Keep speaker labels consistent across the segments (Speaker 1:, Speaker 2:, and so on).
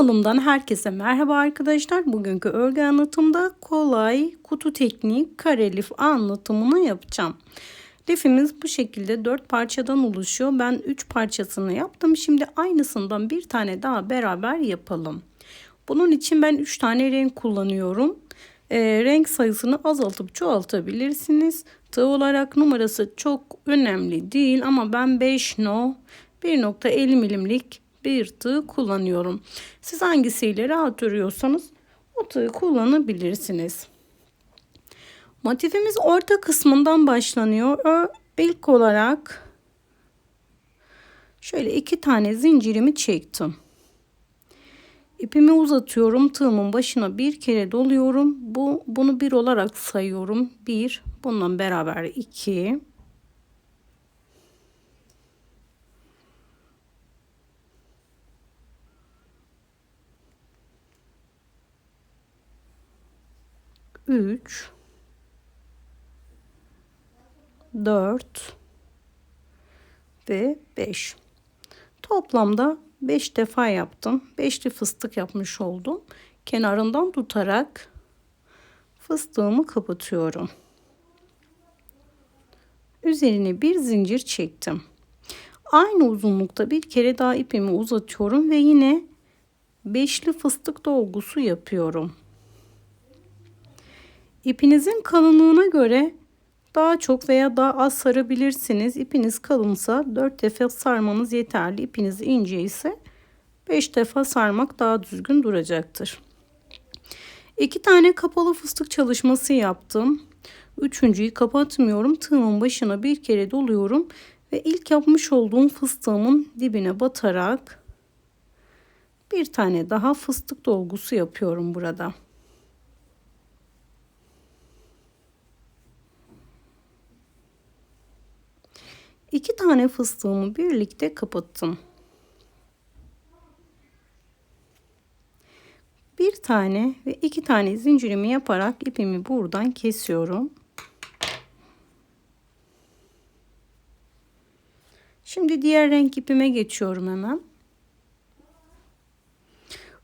Speaker 1: Kanalımdan herkese merhaba arkadaşlar. Bugünkü örgü anlatımda kolay kutu tekniği kare lif anlatımını yapacağım. Lifimiz bu şekilde 4 parçadan oluşuyor. Ben 3 parçasını yaptım. Şimdi aynısından bir tane daha beraber yapalım. Bunun için ben 3 tane renk kullanıyorum. E, renk sayısını azaltıp çoğaltabilirsiniz. Tığ olarak numarası çok önemli değil ama ben 5 no 1.50 milimlik bir tığ kullanıyorum. Siz hangisiyle rahat örüyorsanız o tığı kullanabilirsiniz. Motifimiz orta kısmından başlanıyor. İlk olarak şöyle iki tane zincirimi çektim. İpimi uzatıyorum. Tığımın başına bir kere doluyorum. Bu bunu bir olarak sayıyorum. Bir, bununla beraber iki. 3 4 ve 5 toplamda 5 defa yaptım. 5'li fıstık yapmış oldum. Kenarından tutarak fıstığımı kapatıyorum. Üzerine bir zincir çektim. Aynı uzunlukta bir kere daha ipimi uzatıyorum ve yine beşli fıstık dolgusu yapıyorum İpinizin kalınlığına göre daha çok veya daha az sarabilirsiniz. İpiniz kalınsa 4 defa sarmanız yeterli. İpiniz ince ise 5 defa sarmak daha düzgün duracaktır. 2 tane kapalı fıstık çalışması yaptım. Üçüncüyü kapatmıyorum. Tığımın başına bir kere doluyorum ve ilk yapmış olduğum fıstığımın dibine batarak bir tane daha fıstık dolgusu yapıyorum burada. İki tane fıstığımı birlikte kapattım. Bir tane ve iki tane zincirimi yaparak ipimi buradan kesiyorum. Şimdi diğer renk ipime geçiyorum hemen.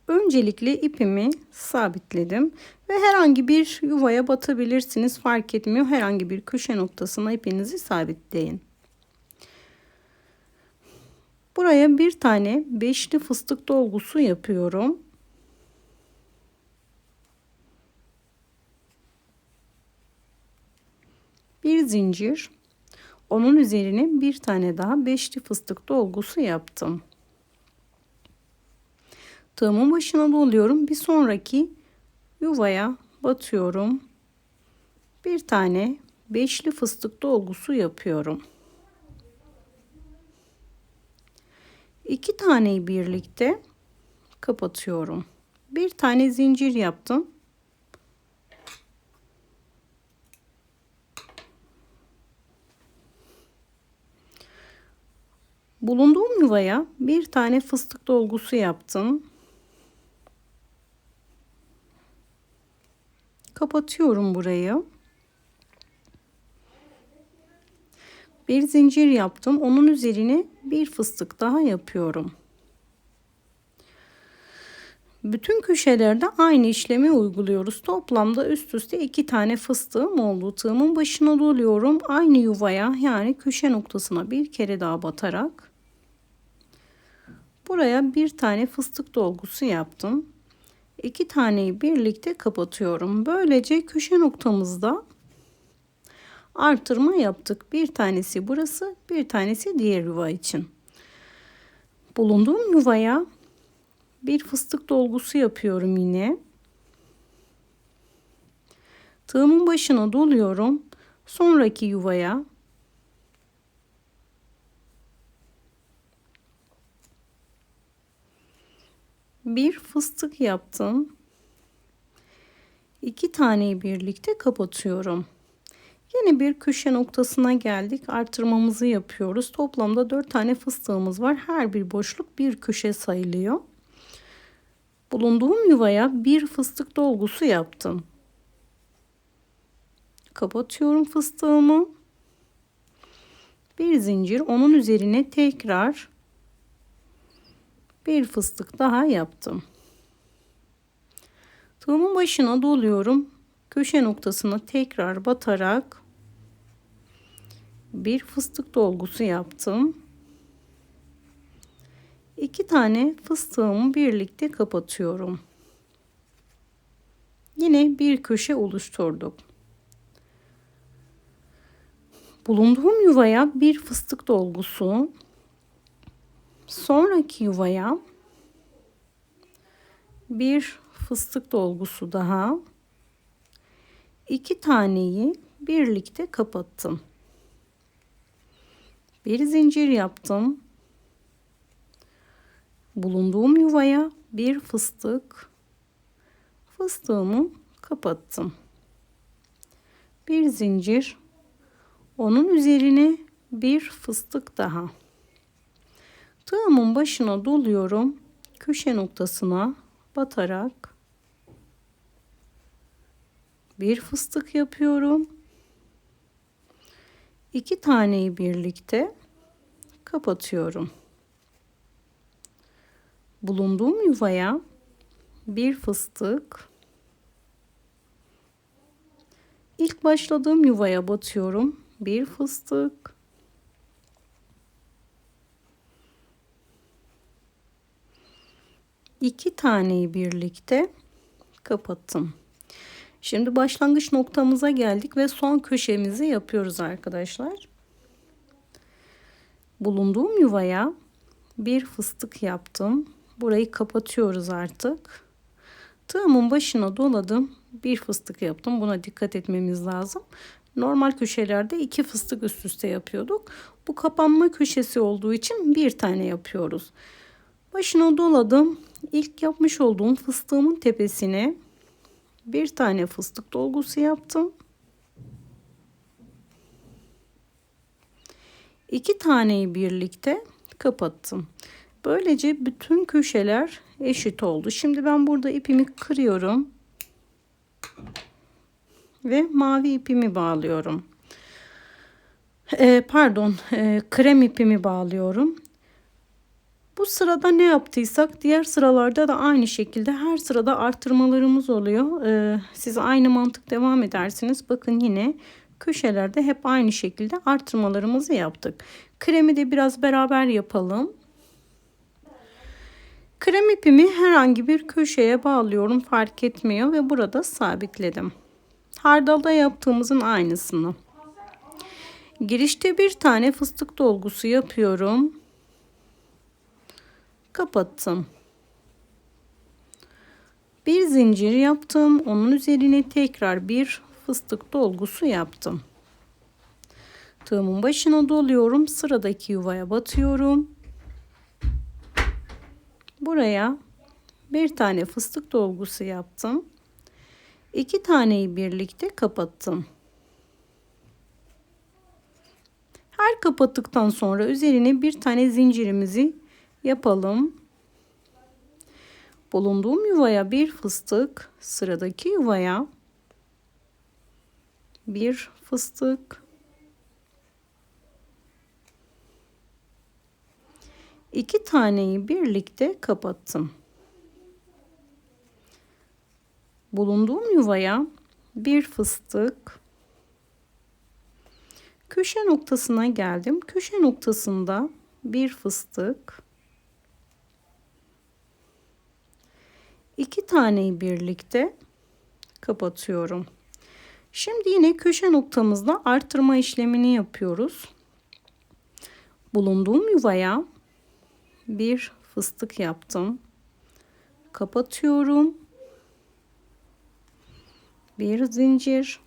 Speaker 1: Öncelikle ipimi sabitledim ve herhangi bir yuvaya batabilirsiniz fark etmiyor. Herhangi bir köşe noktasına ipinizi sabitleyin. Buraya bir tane beşli fıstık dolgusu yapıyorum. Bir zincir. Onun üzerine bir tane daha beşli fıstık dolgusu yaptım. Tığımın başına doluyorum. Bir sonraki yuvaya batıyorum. Bir tane beşli fıstık dolgusu yapıyorum. İki taneyi birlikte kapatıyorum. Bir tane zincir yaptım. Bulunduğum yuvaya bir tane fıstık dolgusu yaptım. Kapatıyorum burayı. Bir zincir yaptım. Onun üzerine bir fıstık daha yapıyorum. Bütün köşelerde aynı işlemi uyguluyoruz. Toplamda üst üste iki tane fıstığım oldu. Tığımın başına doluyorum. Aynı yuvaya yani köşe noktasına bir kere daha batarak buraya bir tane fıstık dolgusu yaptım. İki taneyi birlikte kapatıyorum. Böylece köşe noktamızda artırma yaptık. Bir tanesi burası, bir tanesi diğer yuva için. Bulunduğum yuvaya bir fıstık dolgusu yapıyorum yine. Tığımın başına doluyorum. Sonraki yuvaya bir fıstık yaptım. İki taneyi birlikte kapatıyorum. Yine bir köşe noktasına geldik. Artırmamızı yapıyoruz. Toplamda 4 tane fıstığımız var. Her bir boşluk bir köşe sayılıyor. Bulunduğum yuvaya bir fıstık dolgusu yaptım. Kapatıyorum fıstığımı. Bir zincir onun üzerine tekrar bir fıstık daha yaptım. Tığımın başına doluyorum. Köşe noktasına tekrar batarak bir fıstık dolgusu yaptım. İki tane fıstığımı birlikte kapatıyorum. Yine bir köşe oluşturduk. Bulunduğum yuvaya bir fıstık dolgusu, sonraki yuvaya bir fıstık dolgusu daha, iki taneyi birlikte kapattım. Bir zincir yaptım. Bulunduğum yuvaya bir fıstık, fıstığımı kapattım. Bir zincir, onun üzerine bir fıstık daha. Tığımın başına doluyorum. Köşe noktasına batarak bir fıstık yapıyorum. İki taneyi birlikte kapatıyorum. Bulunduğum yuvaya bir fıstık İlk başladığım yuvaya batıyorum. Bir fıstık. iki taneyi birlikte kapattım. Şimdi başlangıç noktamıza geldik ve son köşemizi yapıyoruz arkadaşlar. Bulunduğum yuvaya bir fıstık yaptım. Burayı kapatıyoruz artık. Tığımın başına doladım. Bir fıstık yaptım. Buna dikkat etmemiz lazım. Normal köşelerde iki fıstık üst üste yapıyorduk. Bu kapanma köşesi olduğu için bir tane yapıyoruz. Başına doladım. İlk yapmış olduğum fıstığımın tepesine bir tane fıstık dolgusu yaptım. İki taneyi birlikte kapattım. Böylece bütün köşeler eşit oldu. Şimdi ben burada ipimi kırıyorum. Ve mavi ipimi bağlıyorum. Ee, pardon, e, krem ipimi bağlıyorum. Bu sırada ne yaptıysak diğer sıralarda da aynı şekilde her sırada artırmalarımız oluyor. Ee, siz aynı mantık devam edersiniz. Bakın yine köşelerde hep aynı şekilde artırmalarımızı yaptık. Kremi de biraz beraber yapalım. Krem ipimi herhangi bir köşeye bağlıyorum fark etmiyor ve burada sabitledim. Hardalda yaptığımızın aynısını. Girişte bir tane fıstık dolgusu yapıyorum kapattım. Bir zincir yaptım. Onun üzerine tekrar bir fıstık dolgusu yaptım. Tığımın başına doluyorum. Sıradaki yuvaya batıyorum. Buraya bir tane fıstık dolgusu yaptım. İki taneyi birlikte kapattım. Her kapattıktan sonra üzerine bir tane zincirimizi yapalım. Bulunduğum yuvaya bir fıstık, sıradaki yuvaya bir fıstık, iki taneyi birlikte kapattım. Bulunduğum yuvaya bir fıstık, köşe noktasına geldim. Köşe noktasında bir fıstık, iki taneyi birlikte kapatıyorum. Şimdi yine köşe noktamızda artırma işlemini yapıyoruz. Bulunduğum yuvaya bir fıstık yaptım. Kapatıyorum. Bir zincir.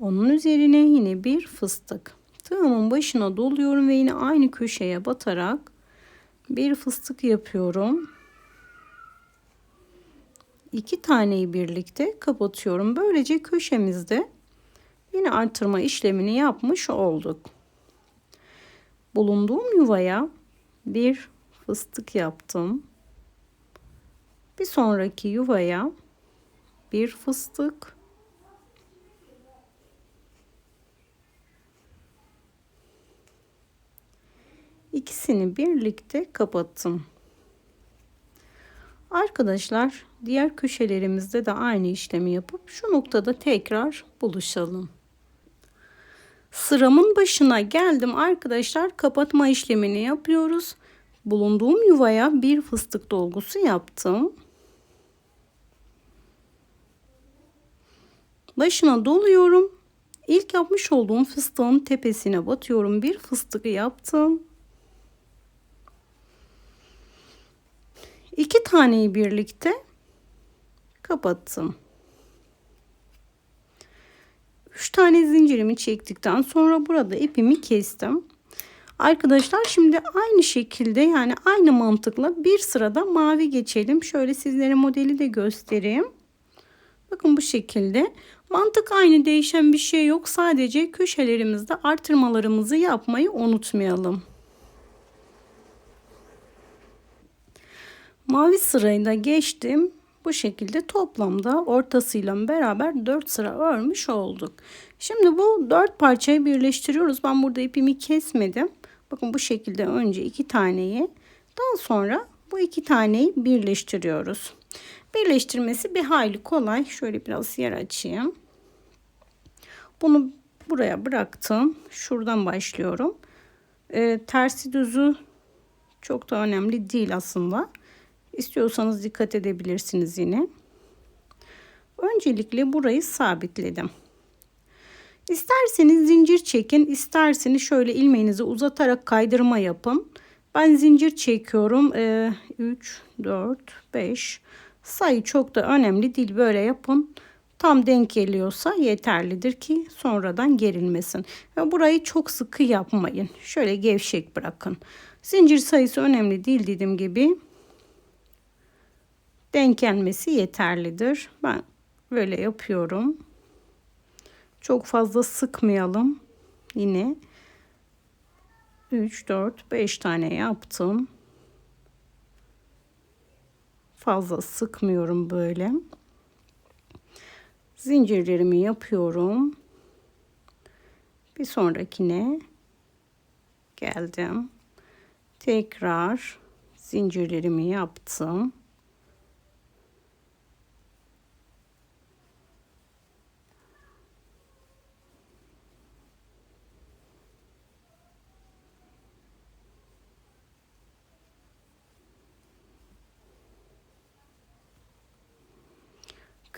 Speaker 1: Onun üzerine yine bir fıstık. Tığımın başına doluyorum ve yine aynı köşeye batarak bir fıstık yapıyorum iki taneyi birlikte kapatıyorum. Böylece köşemizde yine artırma işlemini yapmış olduk. Bulunduğum yuvaya bir fıstık yaptım. Bir sonraki yuvaya bir fıstık. İkisini birlikte kapattım. Arkadaşlar diğer köşelerimizde de aynı işlemi yapıp şu noktada tekrar buluşalım. Sıramın başına geldim arkadaşlar. Kapatma işlemini yapıyoruz. Bulunduğum yuvaya bir fıstık dolgusu yaptım. Başına doluyorum. İlk yapmış olduğum fıstığın tepesine batıyorum. Bir fıstık yaptım. İki taneyi birlikte kapattım. 3 tane zincirimi çektikten sonra burada ipimi kestim. Arkadaşlar şimdi aynı şekilde yani aynı mantıkla bir sırada mavi geçelim. Şöyle sizlere modeli de göstereyim. Bakın bu şekilde. Mantık aynı değişen bir şey yok. Sadece köşelerimizde artırmalarımızı yapmayı unutmayalım. Mavi sırayı da geçtim. Bu şekilde toplamda ortasıyla beraber 4 sıra örmüş olduk. Şimdi bu 4 parçayı birleştiriyoruz. Ben burada ipimi kesmedim. Bakın bu şekilde önce 2 taneyi daha sonra bu iki taneyi birleştiriyoruz. Birleştirmesi bir hayli kolay. Şöyle biraz yer açayım. Bunu buraya bıraktım. Şuradan başlıyorum. Ee, tersi düzü çok da önemli değil aslında. İstiyorsanız dikkat edebilirsiniz yine. Öncelikle burayı sabitledim. İsterseniz zincir çekin, isterseniz şöyle ilmeğinizi uzatarak kaydırma yapın. Ben zincir çekiyorum. Ee, 3, 4, 5. Sayı çok da önemli değil. Böyle yapın. Tam denk geliyorsa yeterlidir ki sonradan gerilmesin. Ve burayı çok sıkı yapmayın. Şöyle gevşek bırakın. Zincir sayısı önemli değil dediğim gibi denk gelmesi yeterlidir. Ben böyle yapıyorum. Çok fazla sıkmayalım. Yine 3 4 5 tane yaptım. Fazla sıkmıyorum böyle. Zincirlerimi yapıyorum. Bir sonrakine geldim. Tekrar zincirlerimi yaptım.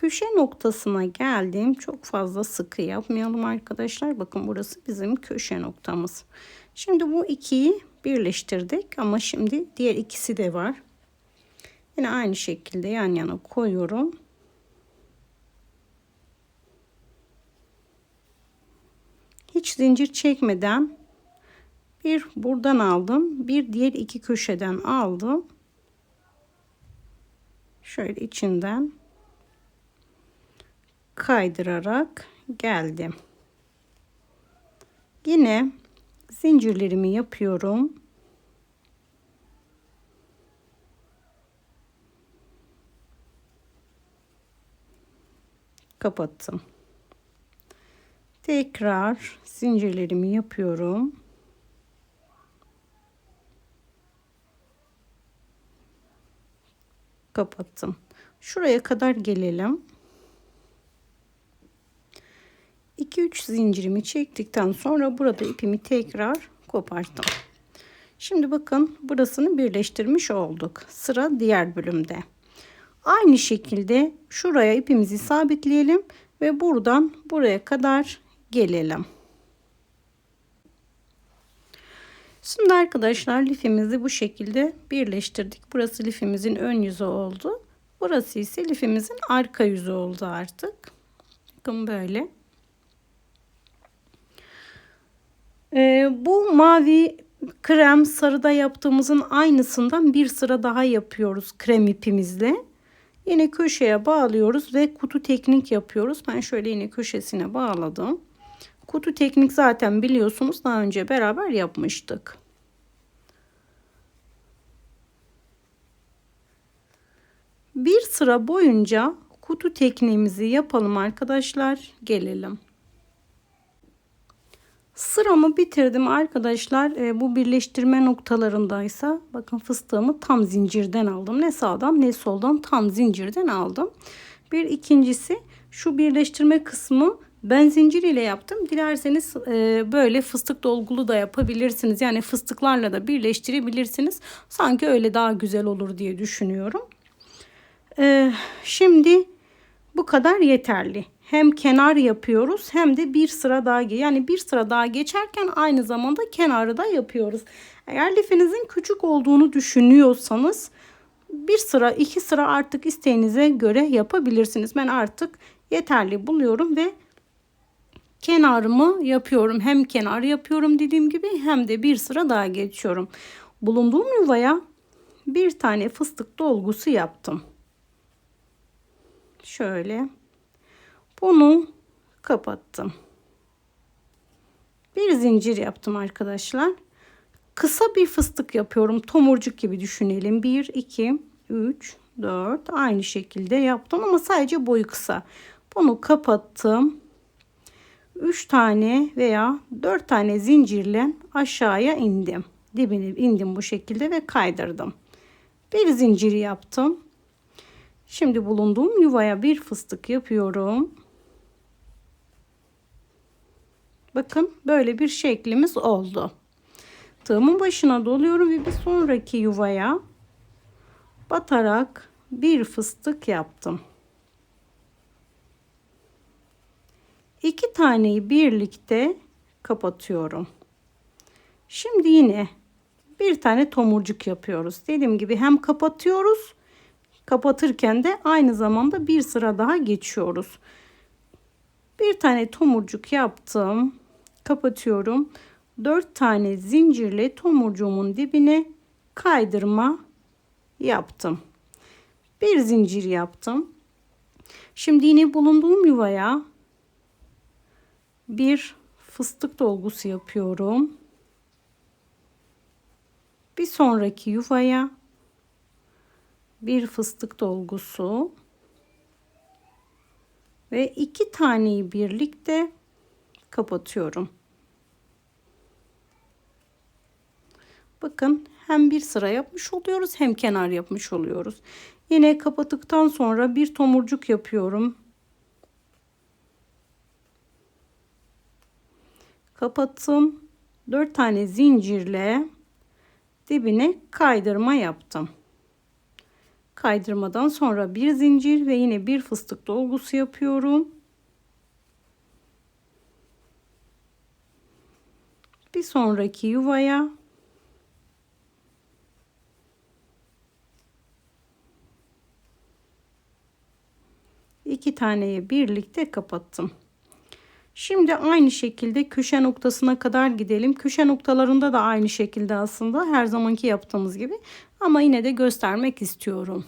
Speaker 1: Köşe noktasına geldim. Çok fazla sıkı yapmayalım arkadaşlar. Bakın burası bizim köşe noktamız. Şimdi bu ikiyi birleştirdik ama şimdi diğer ikisi de var. Yine aynı şekilde yan yana koyuyorum. Hiç zincir çekmeden bir buradan aldım. Bir diğer iki köşeden aldım. Şöyle içinden kaydırarak geldim. Yine zincirlerimi yapıyorum. Kapattım. Tekrar zincirlerimi yapıyorum. Kapattım. Şuraya kadar gelelim. 2-3 zincirimi çektikten sonra burada ipimi tekrar koparttım. Şimdi bakın burasını birleştirmiş olduk. Sıra diğer bölümde. Aynı şekilde şuraya ipimizi sabitleyelim ve buradan buraya kadar gelelim. Şimdi arkadaşlar lifimizi bu şekilde birleştirdik. Burası lifimizin ön yüzü oldu. Burası ise lifimizin arka yüzü oldu artık. Bakın böyle. Ee, bu mavi krem sarıda yaptığımızın aynısından bir sıra daha yapıyoruz krem ipimizle. Yine köşeye bağlıyoruz ve kutu teknik yapıyoruz. Ben şöyle yine köşesine bağladım. Kutu teknik zaten biliyorsunuz daha önce beraber yapmıştık. Bir sıra boyunca kutu tekniğimizi yapalım arkadaşlar. Gelelim. Sıramı bitirdim arkadaşlar. E, bu birleştirme noktalarındaysa bakın fıstığımı tam zincirden aldım. Ne sağdan ne soldan tam zincirden aldım. Bir ikincisi şu birleştirme kısmı ben zincir ile yaptım. Dilerseniz e, böyle fıstık dolgulu da yapabilirsiniz. Yani fıstıklarla da birleştirebilirsiniz. Sanki öyle daha güzel olur diye düşünüyorum. E, şimdi bu kadar yeterli. Hem kenar yapıyoruz hem de bir sıra daha yani bir sıra daha geçerken aynı zamanda kenarı da yapıyoruz. Eğer lifinizin küçük olduğunu düşünüyorsanız bir sıra iki sıra artık isteğinize göre yapabilirsiniz. Ben artık yeterli buluyorum ve kenarımı yapıyorum. Hem kenar yapıyorum dediğim gibi hem de bir sıra daha geçiyorum. Bulunduğum yuvaya bir tane fıstık dolgusu yaptım. Şöyle bunu kapattım. Bir zincir yaptım arkadaşlar. Kısa bir fıstık yapıyorum. Tomurcuk gibi düşünelim. 1, 2, 3, 4 aynı şekilde yaptım ama sadece boyu kısa. Bunu kapattım. 3 tane veya 4 tane zincirle aşağıya indim. Dibine indim bu şekilde ve kaydırdım. Bir zincir yaptım. Şimdi bulunduğum yuvaya bir fıstık yapıyorum. Bakın böyle bir şeklimiz oldu. Tığımın başına doluyorum ve bir sonraki yuvaya batarak bir fıstık yaptım. İki taneyi birlikte kapatıyorum. Şimdi yine bir tane tomurcuk yapıyoruz. Dediğim gibi hem kapatıyoruz kapatırken de aynı zamanda bir sıra daha geçiyoruz. Bir tane tomurcuk yaptım. Kapatıyorum. 4 tane zincirle tomurcuğumun dibine kaydırma yaptım. Bir zincir yaptım. Şimdi yine bulunduğum yuvaya bir fıstık dolgusu yapıyorum. Bir sonraki yuvaya bir fıstık dolgusu ve iki taneyi birlikte kapatıyorum. Bakın hem bir sıra yapmış oluyoruz hem kenar yapmış oluyoruz. Yine kapattıktan sonra bir tomurcuk yapıyorum. Kapattım. 4 tane zincirle dibine kaydırma yaptım. Kaydırmadan sonra bir zincir ve yine bir fıstık dolgusu yapıyorum. Bir sonraki yuvaya iki taneyi birlikte kapattım. Şimdi aynı şekilde köşe noktasına kadar gidelim. Köşe noktalarında da aynı şekilde aslında her zamanki yaptığımız gibi ama yine de göstermek istiyorum.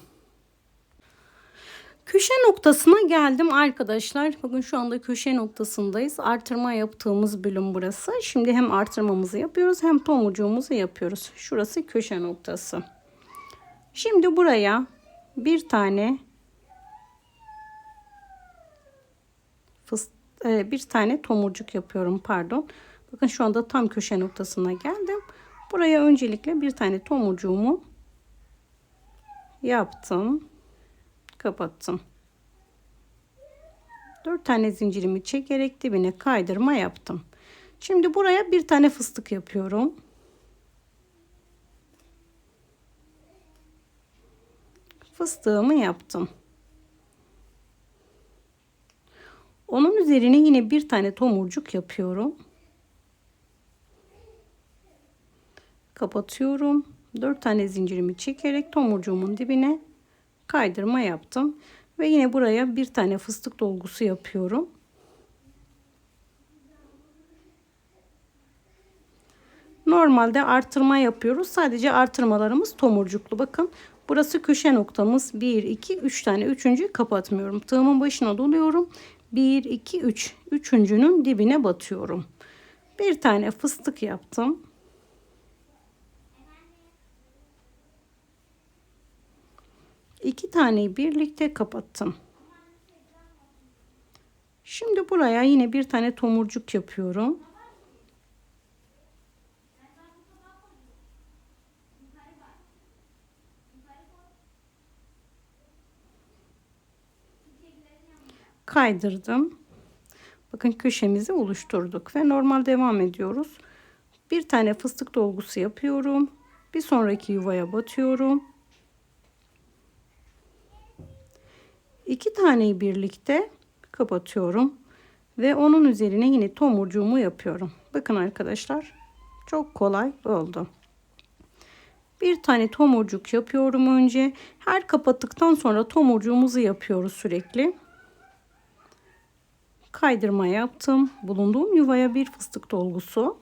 Speaker 1: Köşe noktasına geldim arkadaşlar. Bakın şu anda köşe noktasındayız. Artırma yaptığımız bölüm burası. Şimdi hem artırmamızı yapıyoruz hem tomurcuğumuzu yapıyoruz. Şurası köşe noktası. Şimdi buraya bir tane e, bir tane tomurcuk yapıyorum pardon. Bakın şu anda tam köşe noktasına geldim. Buraya öncelikle bir tane tomurcuğumu yaptım. Kapattım. 4 tane zincirimi çekerek dibine kaydırma yaptım. Şimdi buraya bir tane fıstık yapıyorum. Fıstığımı yaptım. Onun üzerine yine bir tane tomurcuk yapıyorum. Kapatıyorum. 4 tane zincirimi çekerek tomurcuğumun dibine kaydırma yaptım. Ve yine buraya bir tane fıstık dolgusu yapıyorum. Normalde artırma yapıyoruz. Sadece artırmalarımız tomurcuklu. Bakın burası köşe noktamız. 1, 2, 3 tane. Üçüncüyü kapatmıyorum. Tığımın başına doluyorum. 1, 2, 3. Üçüncünün dibine batıyorum. Bir tane fıstık yaptım. İki taneyi birlikte kapattım. Şimdi buraya yine bir tane tomurcuk yapıyorum. Kaydırdım. Bakın köşemizi oluşturduk ve normal devam ediyoruz. Bir tane fıstık dolgusu yapıyorum. Bir sonraki yuvaya batıyorum. İki taneyi birlikte kapatıyorum ve onun üzerine yine tomurcuğumu yapıyorum. Bakın arkadaşlar çok kolay oldu. Bir tane tomurcuk yapıyorum önce. Her kapattıktan sonra tomurcuğumuzu yapıyoruz sürekli. Kaydırma yaptım. Bulunduğum yuvaya bir fıstık dolgusu.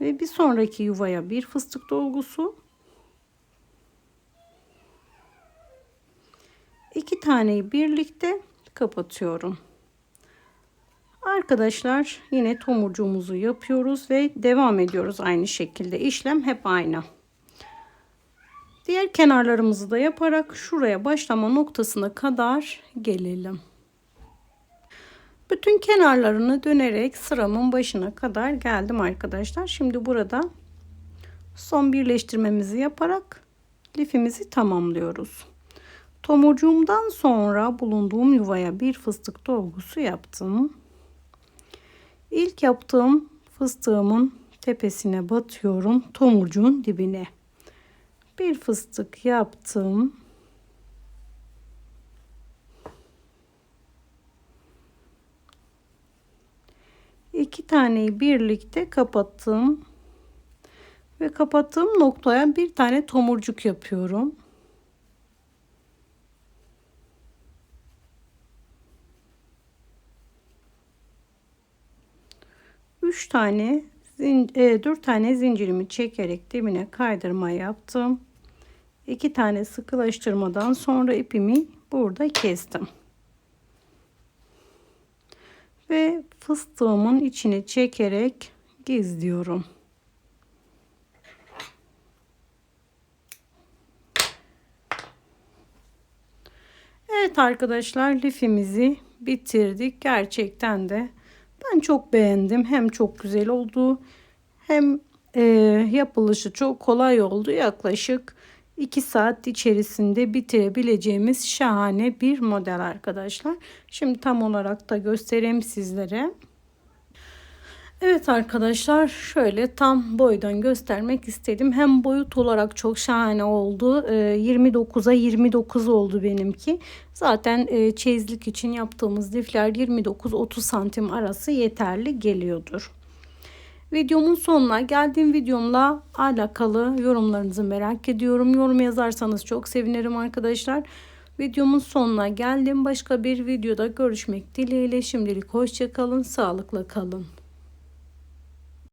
Speaker 1: Ve bir sonraki yuvaya bir fıstık dolgusu. İki taneyi birlikte kapatıyorum. Arkadaşlar yine tomurcuğumuzu yapıyoruz ve devam ediyoruz aynı şekilde. İşlem hep aynı. Diğer kenarlarımızı da yaparak şuraya başlama noktasına kadar gelelim. Bütün kenarlarını dönerek sıramın başına kadar geldim arkadaşlar. Şimdi burada son birleştirmemizi yaparak lifimizi tamamlıyoruz. Tomurcuğumdan sonra bulunduğum yuvaya bir fıstık dolgusu yaptım. İlk yaptığım fıstığımın tepesine batıyorum tomurcuğun dibine. Bir fıstık yaptım. İki taneyi birlikte kapattım. Ve kapattığım noktaya bir tane tomurcuk yapıyorum. 3 tane e, 4 tane zincirimi çekerek dibine kaydırma yaptım. 2 tane sıkılaştırmadan sonra ipimi burada kestim. Ve fıstığımın içine çekerek gizliyorum. Evet arkadaşlar lifimizi bitirdik. Gerçekten de ben çok beğendim. Hem çok güzel oldu hem e, yapılışı çok kolay oldu. Yaklaşık 2 saat içerisinde bitirebileceğimiz şahane bir model arkadaşlar. Şimdi tam olarak da göstereyim sizlere. Evet arkadaşlar şöyle tam boydan göstermek istedim. Hem boyut olarak çok şahane oldu. 29'a ee, 29 oldu benimki. Zaten e, çeyizlik için yaptığımız lifler 29-30 santim arası yeterli geliyordur. Videomun sonuna geldiğim videomla alakalı yorumlarınızı merak ediyorum. Yorum yazarsanız çok sevinirim arkadaşlar. Videomun sonuna geldim. Başka bir videoda görüşmek dileğiyle. Şimdilik hoşçakalın. Sağlıkla kalın.